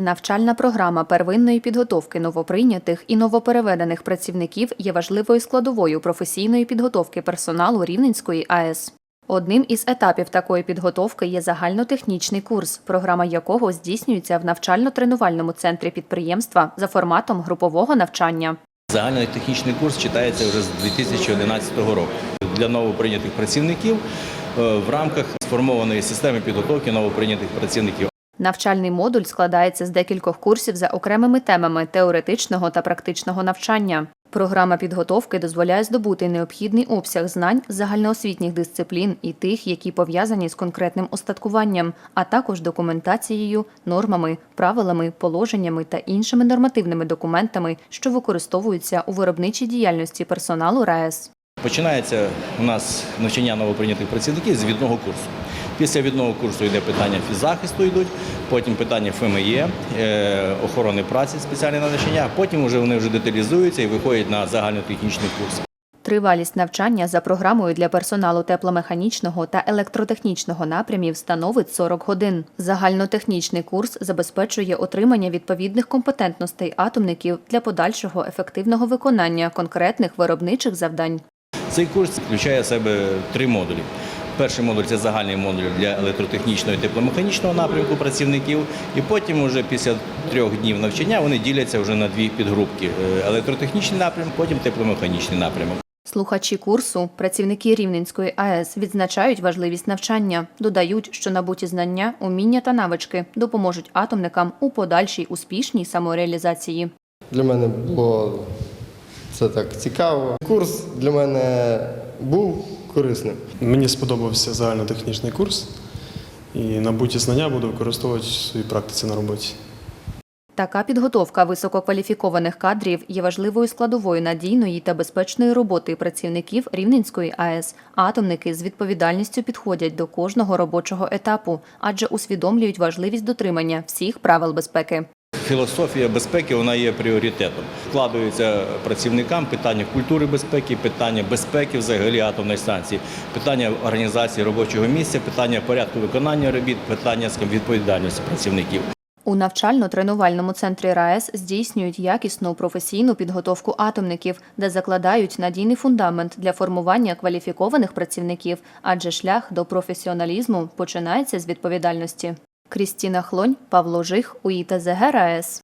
Навчальна програма первинної підготовки новоприйнятих і новопереведених працівників є важливою складовою професійної підготовки персоналу Рівненської АЕС. Одним із етапів такої підготовки є загальнотехнічний курс, програма якого здійснюється в навчально-тренувальному центрі підприємства за форматом групового навчання. Загальний технічний курс читається вже з 2011 року для новоприйнятих працівників е, в рамках сформованої системи підготовки новоприйнятих працівників. Навчальний модуль складається з декількох курсів за окремими темами теоретичного та практичного навчання. Програма підготовки дозволяє здобути необхідний обсяг знань загальноосвітніх дисциплін і тих, які пов'язані з конкретним остаткуванням, а також документацією, нормами, правилами, положеннями та іншими нормативними документами, що використовуються у виробничій діяльності персоналу РаЕС. Починається у нас навчання новоприйнятих працівників з відного курсу. Після відного курсу йде питання фіззахисту йдуть, потім питання ФМЄ, е, охорони праці, спеціальне навчання, потім вже вони вже деталізуються і виходять на загальнотехнічний курс. Тривалість навчання за програмою для персоналу тепломеханічного та електротехнічного напрямів становить 40 годин. Загальнотехнічний курс забезпечує отримання відповідних компетентностей атомників для подальшого ефективного виконання конкретних виробничих завдань. Цей курс включає в себе три модулі. Перший модуль це загальний модуль для електротехнічного і тепломеханічного напрямку працівників. І потім, вже після трьох днів навчання, вони діляться вже на дві підгрупки: Е, електротехнічний напрямок, потім тепломеханічний напрямок. Слухачі курсу, працівники Рівненської АЕС відзначають важливість навчання, додають, що набуті знання, уміння та навички допоможуть атомникам у подальшій успішній самореалізації. Для мене було це так цікаво. Курс для мене був корисним. Мені сподобався загальнотехнічний курс і набуті знання буду використовувати в своїй практиці на роботі. Така підготовка висококваліфікованих кадрів є важливою складовою надійної та безпечної роботи працівників Рівненської АЕС. Атомники з відповідальністю підходять до кожного робочого етапу, адже усвідомлюють важливість дотримання всіх правил безпеки. Філософія безпеки вона є пріоритетом. Вкладаються працівникам питання культури безпеки, питання безпеки взагалі атомної станції, питання організації робочого місця, питання порядку виконання робіт, питання відповідальності працівників. У навчально-тренувальному центрі РаЕС здійснюють якісну професійну підготовку атомників, де закладають надійний фундамент для формування кваліфікованих працівників, адже шлях до професіоналізму починається з відповідальності. Крістіна Хлонь, Павло Жих, УІТЗГ РаЕС.